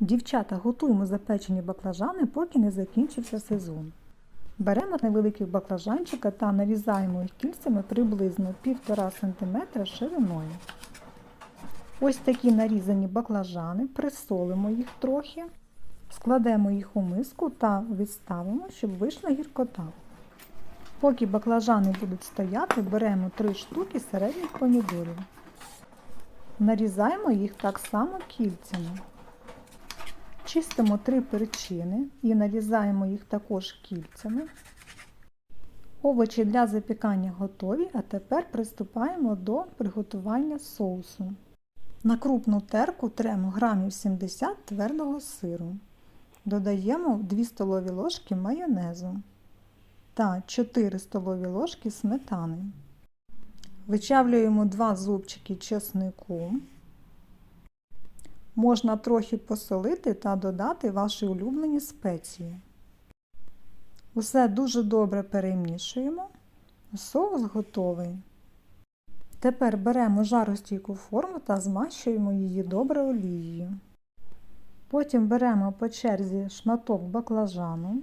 Дівчата, готуємо запечені баклажани, поки не закінчився сезон. Беремо невеликих баклажанчика та нарізаємо їх кільцями приблизно 1,5 см шириною. Ось такі нарізані баклажани, присолимо їх трохи, складемо їх у миску та відставимо, щоб вийшла гіркота. Поки баклажани будуть стояти, беремо 3 штуки середніх помідорів. Нарізаємо їх так само кільцями. Чистимо три перчини і нарізаємо їх також кільцями. Овочі для запікання готові, а тепер приступаємо до приготування соусу. На крупну терку тремо грамів 70 твердого сиру. Додаємо 2 столові ложки майонезу та 4 столові ложки сметани. Вичавлюємо 2 зубчики чеснику. Можна трохи посолити та додати ваші улюблені спеції. Усе дуже добре перемішуємо. Соус готовий. Тепер беремо жаростійку форму та змащуємо її добре олією. Потім беремо по черзі шматок баклажану,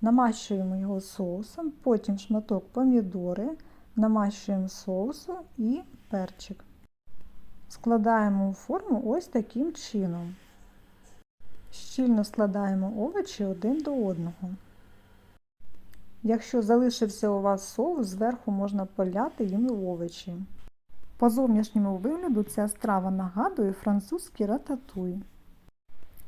намащуємо його соусом, потім шматок помідори, намащуємо соусу і перчик. Складаємо у форму ось таким чином. Щільно складаємо овочі один до одного. Якщо залишився у вас соус, зверху можна поляти їм овочі. По зовнішньому вигляду ця страва нагадує французький рататуй.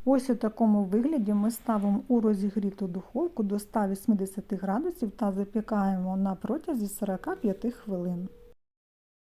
Ось у такому вигляді ми ставимо у розігріту духовку до 180 градусів та запікаємо на протязі 45 хвилин.